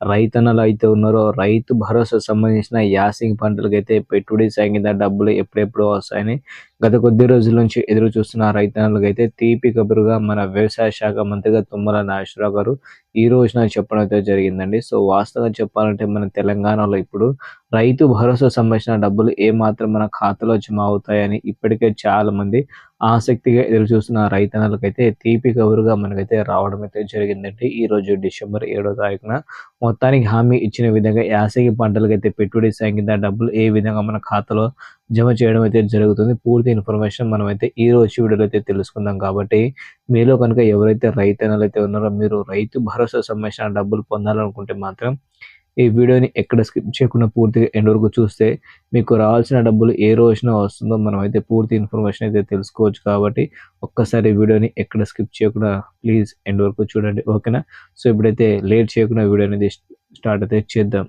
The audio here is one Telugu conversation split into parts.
రైతన్నలు అయితే ఉన్నారో రైతు భరోసా సంబంధించిన యాసింగ్ పంటలకు అయితే పెట్టుబడి సాగిన డబ్బులు ఎప్పుడెప్పుడు వస్తాయని గత కొద్ది రోజుల నుంచి ఎదురు చూస్తున్న రైతన్నలకు అయితే తీపి కబురుగా మన వ్యవసాయ శాఖ మంత్రిగా తుమ్మల నాగేశ్వరరావు గారు ఈ రోజున చెప్పడం అయితే జరిగిందండి. సో వాస్తవంగా చెప్పాలంటే మన తెలంగాణలో ఇప్పుడు రైతు భరోసా సంబంధించిన డబ్బులు ఏ మాత్రం మన ఖాతాలో జమ అవుతాయని ఇప్పటికే చాలా మంది ఆసక్తిగా ఎదురు చూస్తున్న రైతన్నలకైతే తీపి కబురుగా మనకైతే రావడం అయితే జరిగిందండి. ఈ రోజు డిసెంబర్ ఏడో తారీఖున మొత్తానికి హామీ ఇచ్చిన విధంగా యాసంగి పంటలకైతే పెట్టుబడి సాగిన డబ్బులు ఏ విధంగా మన ఖాతాలో జమ చేయడం అయితే జరుగుతుంది. పూర్తి ఇన్ఫర్మేషన్ మనం అయితే ఈ రోజు వీడియోలో అయితే తెలుసుకుందాం కాబట్టి మీలో కనుక ఎవరైతే రైతన్నలు అయితే ఉన్నారో మీరు రైతు భరోసా సంబంధించిన డబ్బులు పొందాలనుకుంటే మాత్రం ఈ వీడియోని ఎక్కడ స్కిప్ చేయకుండా పూర్తిగా ఎండ్ వరకు చూస్తే మీకు రావాల్సిన డబ్బులు ఏ రోజున వస్తుందో మనం అయితే పూర్తి ఇన్ఫర్మేషన్ అయితే తెలుసుకోవచ్చు కాబట్టి ఒక్కసారి వీడియోని ఎక్కడ స్కిప్ చేయకుండా ప్లీజ్ ఎండ్ వరకు చూడండి ఓకేనా? సో ఇప్పుడైతే లేట్ చేయకుండా వీడియో అనేది స్టార్ట్ అయితే చేద్దాం.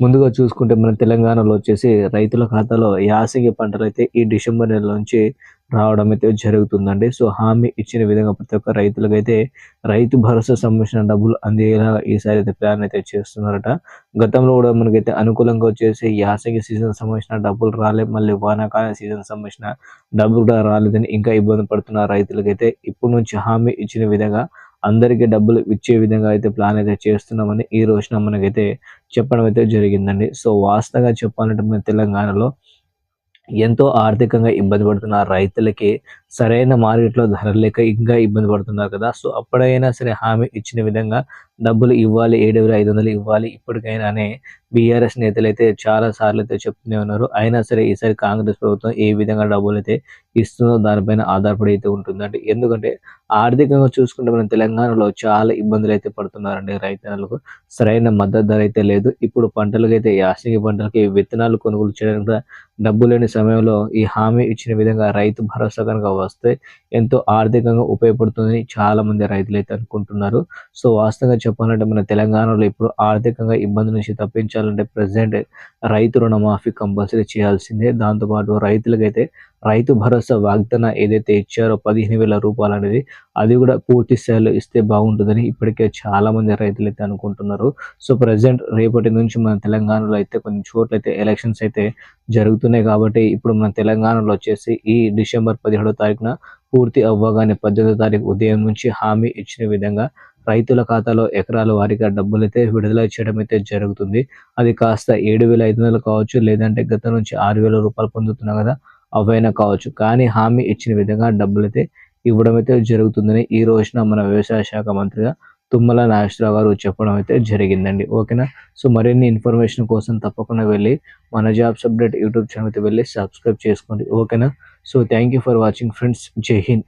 ముందుగా చూసుకుంటే మన తెలంగాణలో వచ్చేసి రైతుల ఖాతాలో యాసంగి పంటలు అయితే ఈ డిసెంబర్ నెల నుంచి రావడం అయితే జరుగుతుందండి. సో హామీ ఇచ్చిన విధంగా ప్రతి ఒక్క రైతులకైతే రైతు భరోసా సంబంధించిన డబ్బులు అందేలా ఈసారి అయితే ప్లాన్ అయితే చేస్తున్నారట. గతంలో కూడా మనకైతే అనుకూలంగా వచ్చేసి యాసంగి సీజన్ సంబంధించిన డబ్బులు రాలే మళ్ళీ వానాకాలం సీజన్ సంబంధించిన డబ్బులు కూడా రాలేదని ఇంకా ఇబ్బంది పడుతున్న రైతులకైతే ఇప్పటి నుంచి హామీ ఇచ్చిన విధంగా అందరికీ డబ్బులు ఇచ్చే విధంగా అయితే ప్లాన్ అయితే చేస్తున్నామని ఈ రోజున మనకైతే చెప్పడం అయితే జరిగిందండి. సో వాస్తవంగా చెప్పాలంటే మన తెలంగాణలో ఎంతో ఆర్థికంగా ఇబ్బంది పడుతున్న రైతులకి సరైన మార్కెట్లో ధర లేక ఇంకా ఇబ్బంది పడుతున్నారు కదా. సో అప్పుడైనా సరే హామీ ఇచ్చిన విధంగా డబ్బులు ఇవ్వాలి ఏడు వేల ఐదు వందలు ఇవ్వాలి ఇప్పటికైనానే బీఆర్ఎస్ నేతలు అయితే చాలా సార్లు అయితే చెప్తూనే ఉన్నారు. అయినా సరే ఈసారి కాంగ్రెస్ ప్రభుత్వం ఏ విధంగా డబ్బులు అయితే ఇస్తుందో దానిపైన ఆధారపడి అయితే ఉంటుందండి. ఎందుకంటే ఆర్థికంగా చూసుకుంటే మనం తెలంగాణలో చాలా ఇబ్బందులు అయితే పడుతున్నారండి రైతన్నలకు. సరైన మద్దతు ధర అయితే లేదు. ఇప్పుడు పంటలకు అయితే యాసంగి పంటలకి విత్తనాలు కొనుగోలు చేయడానికి డబ్బు లేని సమయంలో ఈ హామీ ఇచ్చిన విధంగా రైతు భరోసా కనుక వస్తే ఎంతో ఆర్థికంగా ఉపయోగపడుతుందని చాలా మంది రైతులు అయితే అనుకుంటున్నారు. సో వాస్తవంగా చెప్పాలంటే మన తెలంగాణలో ఇప్పుడు ఆర్థికంగా ఇబ్బంది నుంచి తప్పించాలంటే ప్రజెంట్ రైతు రుణమాఫీ కంపల్సరీ చేయాల్సిందే. దాంతోపాటు రైతులకైతే రైతు భరోసా వాగ్దాన ఏదైతే ఇచ్చారో పదిహేను వేల రూపాయలు అనేది అది కూడా పూర్తి స్థాయిలో ఇస్తే బాగుంటుందని ఇప్పటికే చాలా మంది రైతులు అయితే అనుకుంటున్నారు. సో ప్రజెంట్ రేపటి నుంచి మన తెలంగాణలో అయితే కొన్ని చోట్ల అయితే ఎలక్షన్స్ అయితే జరుగుతున్నాయి కాబట్టి ఇప్పుడు మన తెలంగాణలో వచ్చేసి ఈ డిసెంబర్ పదిహేడో తారీఖున పూర్తి అవ్వగానే పద్దెనిమిదో తారీఖు ఉదయం నుంచి హామీ ఇచ్చిన విధంగా రైతుల ఖాతాలో ఎకరాల వారీగా డబ్బులు అయితే విడుదల చేయడం అయితే జరుగుతుంది. అది కాస్త ఏడు వేల ఐదు వందలు కావచ్చు లేదంటే గత నుంచి ఆరు వేల రూపాయలు పొందుతున్నాం కదా అవైనా కావచ్చు. కానీ హామీ ఇచ్చిన విధంగా డబ్బులు అయితే ఇవ్వడం అయితే జరుగుతుందని ఈ రోజున మన వ్యవసాయ శాఖ మంత్రిగా తుమ్మల నాగేశ్వరరావు గారు చెప్పడం అయితే జరిగిందండి. ఓకేనా? సో మరిన్ని ఇన్ఫర్మేషన్ కోసం తప్పకుండా వెళ్ళి మన జాబ్స్ అప్డేట్ యూట్యూబ్ ఛానల్ అయితే వెళ్ళి సబ్స్క్రైబ్ చేసుకోండి. ఓకేనా? So thank you for watching friends. Jai Hind.